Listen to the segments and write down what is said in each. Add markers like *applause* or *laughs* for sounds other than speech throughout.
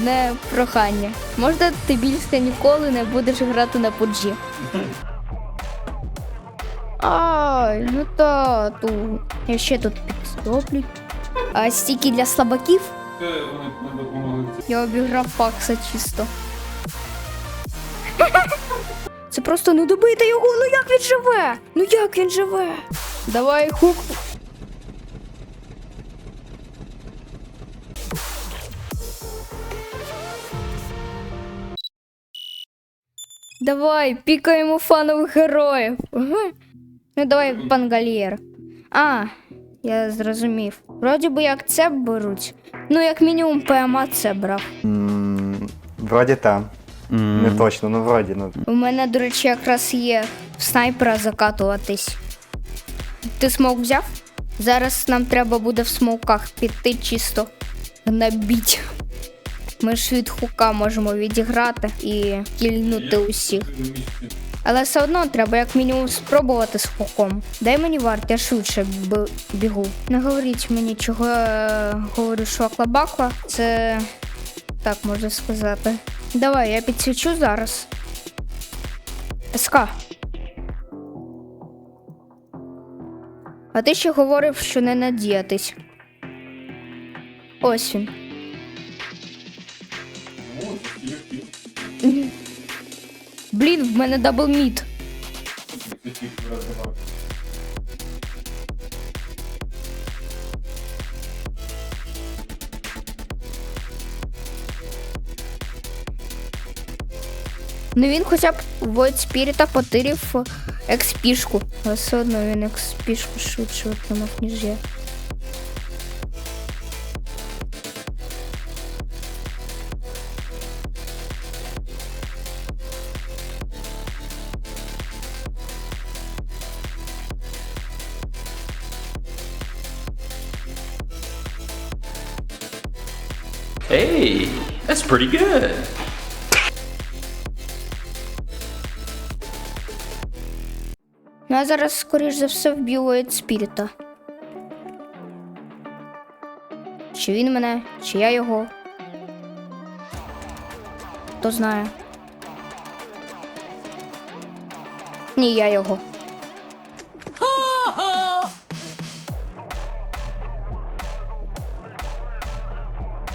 одне прохання. Можна ти більше ніколи не будеш грати на пуджі? Ай, ну тату. Я ще тут підстоплю. А стільки для слабаків не я обіграв Факса чисто. Це просто ну добити його, ну як він живе? Ну як він живе? Давай хук. Давай, пікаємо фанових героїв. Ага. Ну давай, пангальєр. А, я зрозумів. Вроді би як це беруть. Ну, як мінімум, ПМА це брав. М, Вроді там. Не точно, ну вроді. Ну. У мене, до речі, якраз є в снайпера закатуватись. Ти смок взяв? Зараз нам треба буде в смоках піти чисто набіть. Ми ж від хука можемо відіграти і кільнути усіх. Але все одно треба як мінімум спробувати з хуком. Дай мені варт, я швидше бігу. Не говоріть мені, чого я говорю швакла-бакла. Це так можна сказати. Давай, я підсвічу зараз. СК. А ти ще говорив, що не надіятись. Ось він. Блін, в мене дабл мід. Ну він хоча б Void Spirit потирів експішку. Все одно він експішку швидше отримав, ніж я. Hey, that's pretty good. Ну я зараз, скоріш за все, вб'ю Void Спіріта. Чи він мене, чи я його. Хто знає. Ні, я його.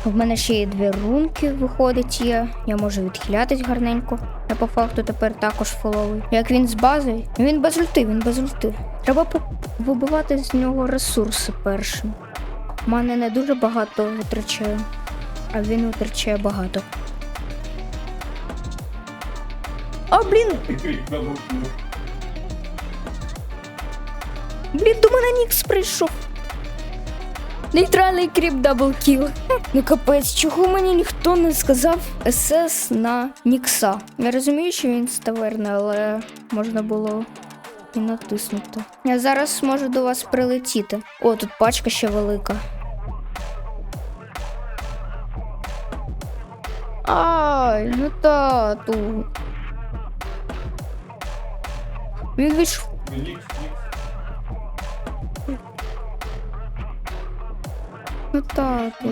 В мене ще є дві рунки, виходить, є. Я можу відхилятись гарненько. Я по факту тепер також фоловий. Як він з бази, він без ульти, він без ульти. Треба вибивати з нього ресурси першим. У мене не дуже багато витрачає, а він витрачає багато. А, блін, блін, до мене Нікс прийшов. Нейтральний кріп даблкіл. Ну капець, чого мені ніхто не сказав СС на Нікса? Я розумію, що він з таверни, але можна було і натиснути. Я зараз можу до вас прилетіти. О, тут пачка ще велика. Ай, ну тату. Він вийшов. Ну тату.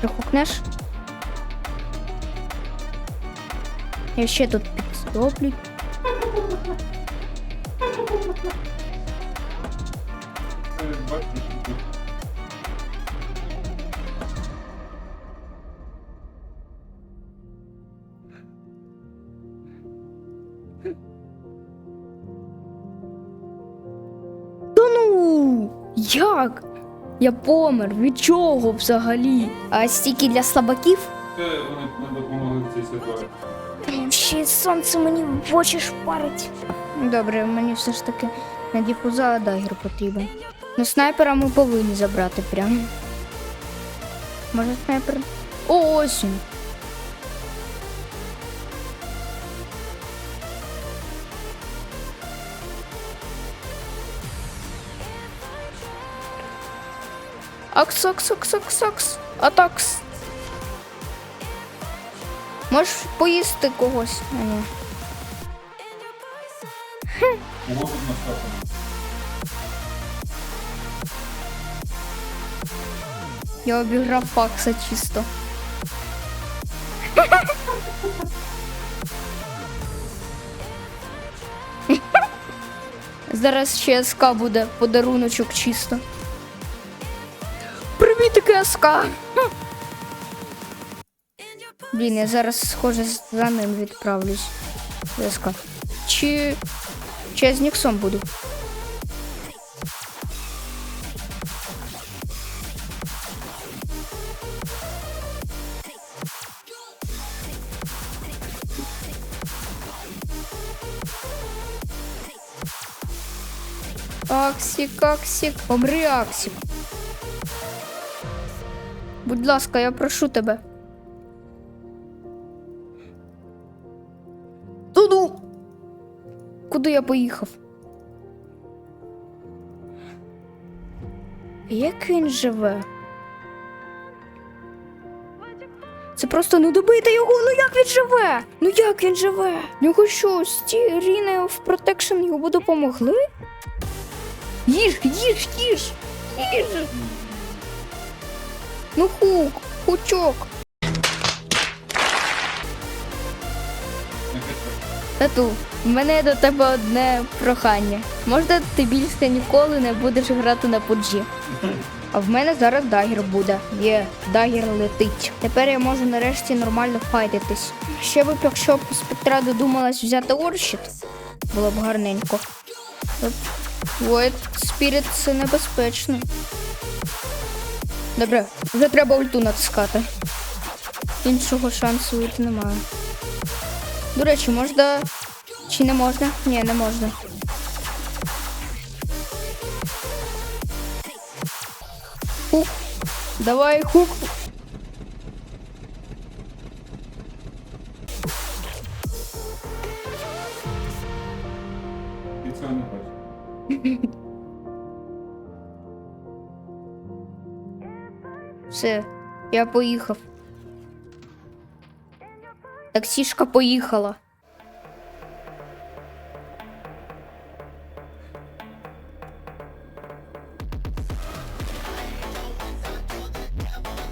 Прихукнеш? Я ще тут підстоплю. Та Як? Я помер. Від чого взагалі? А стільки для слабаків? Вони не допомогли в цій ситуації. Ще сонце мені в очі шпарить. Добре, мені все ж таки на діфуза дагер потрібен. Ну, снайпера ми повинні забрати прямо. Може снайпер. О, ось він. Акс, акс, акс, акс, акс. Атакс. Можеш поїсти когось? Наскакано? Я обіграв Факса чисто. Зараз ще СК буде подаруночок чисто. Привіт, Блін, я зараз схоже за ним відправлюсь. СК. Чи. Чи я з Ніксом буду? Аксік, Аксік, помри, Аксік. Будь ласка, я прошу тебе. Туду. Куди я поїхав? Як він живе? Це просто ну добийте його, ну як він живе? Ну як він живе? В Нього що, стіріни в протекшн йому допомогли? Їж, їж, їж, їж. Ну хук, хучок. Тату, в мене до тебе одне прохання. Можна ти більше ніколи не будеш грати на пуджі. А в мене зараз дагер буде. Є, дагер летить. Тепер я можу нарешті нормально файтитись. Ще б, якщо б спектра додумалась взяти орщит, було б гарненько. Void Spirit це небезпечно. Добре, вже треба ульту натискати. Іншого шансу ульти немає. До речі, можна. Чи не можна? Ні, не можна. Хук. Давай, хук. І цього не. *laughs* Все, я поїхав. Таксішка поїхала.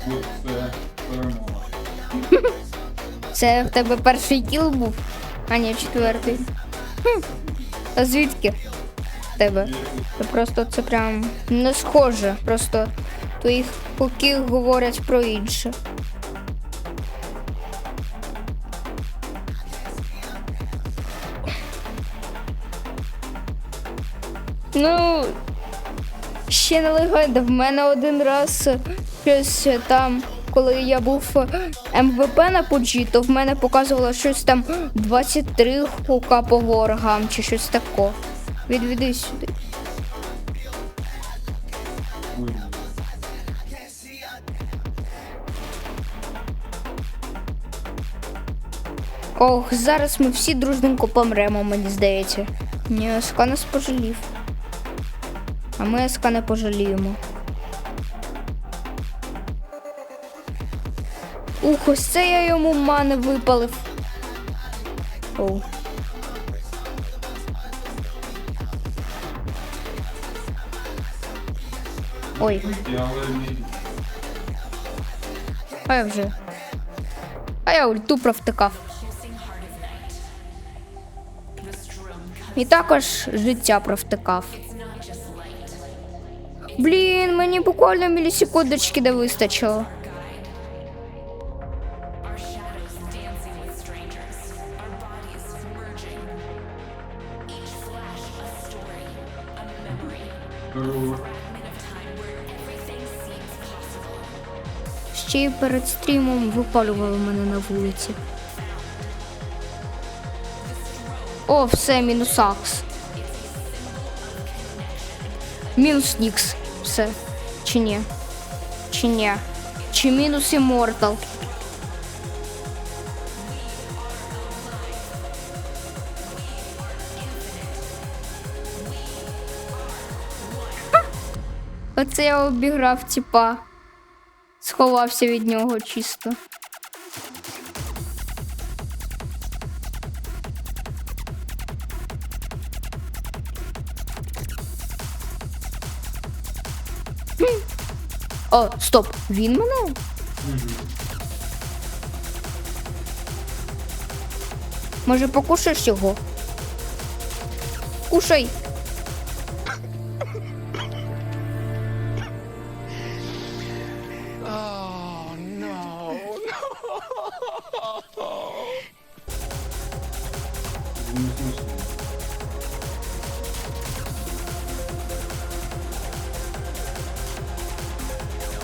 Це перемога. Це в тебе перший кіл був, а ні, четвертий. Хм. А звідки? В тебе? Це просто це прям не схоже. Просто твої хуки говорять про інше. Ну, ще не легенда. В мене один раз щось там, коли я був МВП на пуджі, то в мене показувало щось там 23 хука по ворогам чи щось таке. Відведи сюди. Ох, зараз ми всі дружненько помремо, мені здається. Ні, СК нас пожалів. А ми СК не пожаліємо. Ух, ось це я йому мани випалив. Оу. Ой, а я вже. А я ульту провтикав. І також життя провтикав. Блін, мені буквально мілісекундочки не вистачило. Ще й перед стрімом випалювали мене на вулиці. О, все, мінус Акс. Мінус Нікс. Все. Чи ні? Чи ні? Чи мінус Іммортал? Оце я обіграв типа. Сховався від нього чисто. О, стоп, він мене? Може, покушаєш його? Кушай.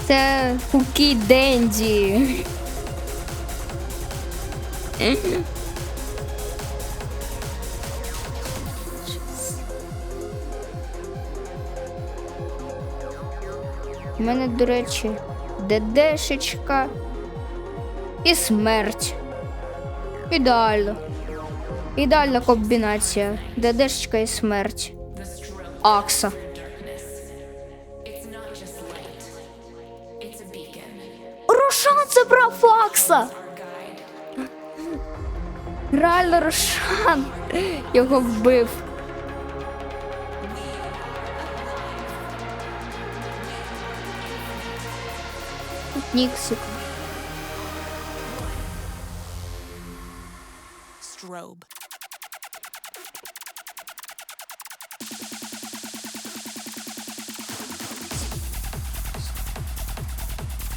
Це Кукі Денді. У мене, до речі, дедешечка і смерть. Ідеально. Ідеальна комбінація. Дедешечка і смерть. Акса. Рошан про Фокса? Реально Рошан його вбив. Ніксик.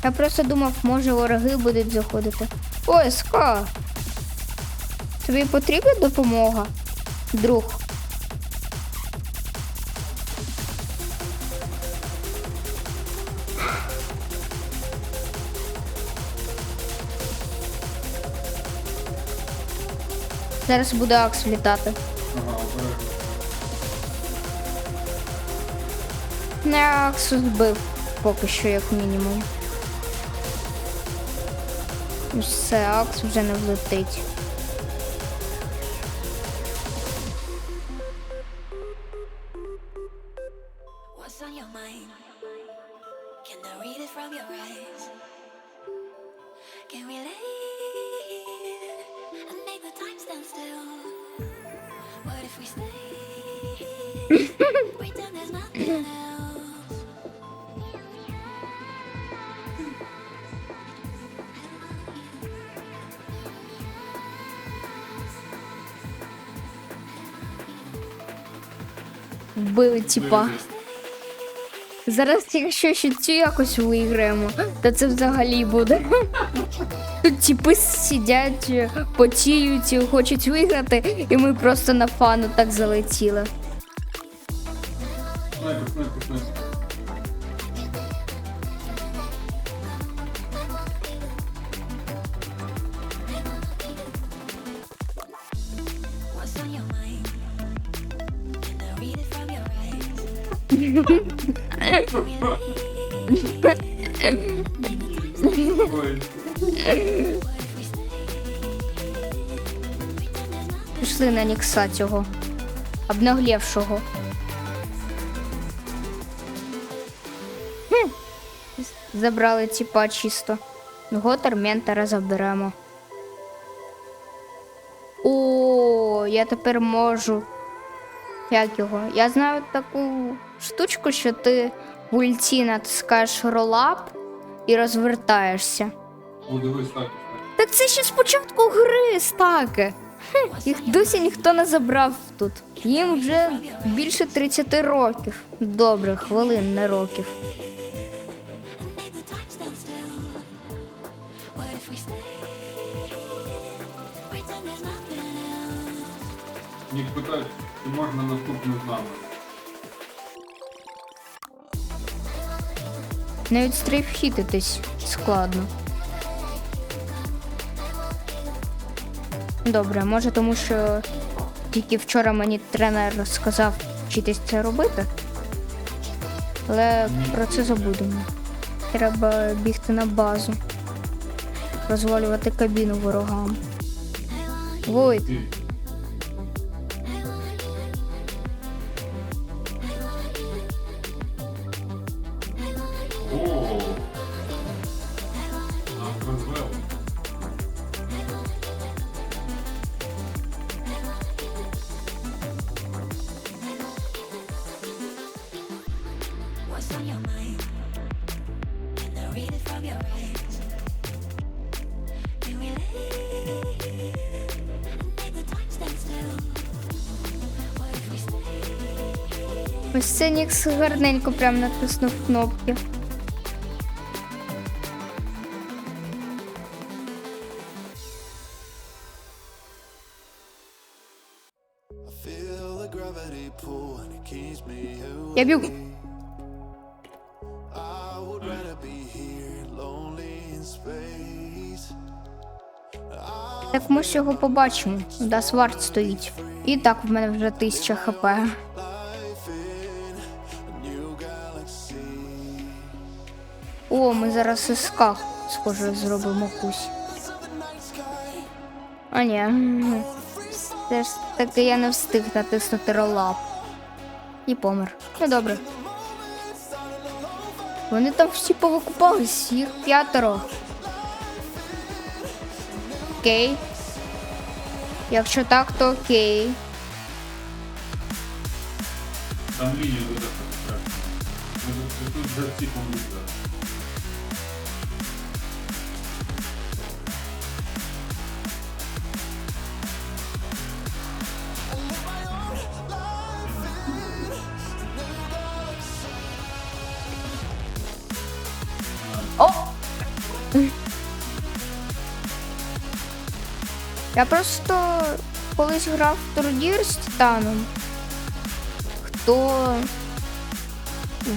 Я просто думав, може вороги будуть заходити. Ой, Ска! Тобі потрібна допомога, друг? Зараз буде Акс влітати. Ага, обережно. Не Аксу збив поки що, як мінімум. Ну, Все, Акс вже не влетить. Вбили типа. Зараз, якщо ще цю якось виграємо, то це взагалі буде. Тут типи сидять, потіють, хочуть виграти, і ми просто на фану так залетіли. Снайпер, снайпер, снайпер. Пішли на Нікса цього. Обнаглівшого. Забрали типа чисто. Готер ментора заберемо. О, я тепер можу. Як його? Я знаю таку штучку, що ти в ульті натискаєш ролап і розвертаєшся. О, дивись, так. так. Це ще спочатку гри, стаки. Хм, Їх досі ніхто не забрав тут. Їм вже більше 30 років. Добре, хвилин, не років. Можна наступний з нами? Навіть стрейфхітитись складно. Добре, може тому що тільки вчора мені тренер сказав вчитись це робити. Але про це забудемо. Треба бігти на базу. Розвалювати кабіну ворогам. Войт, Ось це гарненько прям натиснув кнопки. Я бігу. Так ми ж його побачимо. Дас Вард стоїть. І так в мене вже 1000 хп. Ми зараз із схоже, зробимо кусь. А ні. Все ж таки я не встиг натиснути ролап. І помер. Ну добре. Вони там всі повикупались, їх п'ятеро. Окей. Якщо так, то окей. Там лінію буде треба. Тут вже всі помітили. Я просто колись грав в турнір з Титаном. Хто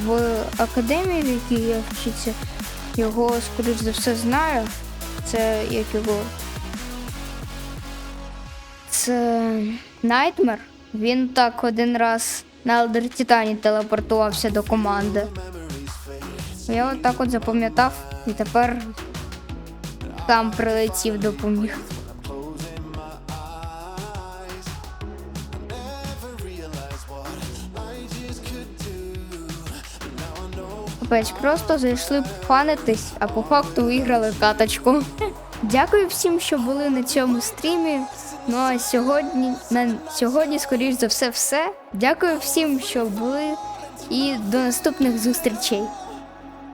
в академії, в якій я вчиться, його, скоріш за все, знає. Це як його. Це Найтмер. Він так один раз на Елдер Титані телепортувався до команди. Я от так от запам'ятав і тепер там прилетів допоміг. Капець, просто зайшли фанитись, а по факту виграли каточку. Дякую всім, що були на цьому стрімі. Ну а сьогодні, на сьогодні, скоріш за все, все. Дякую всім, що були, і до наступних зустрічей.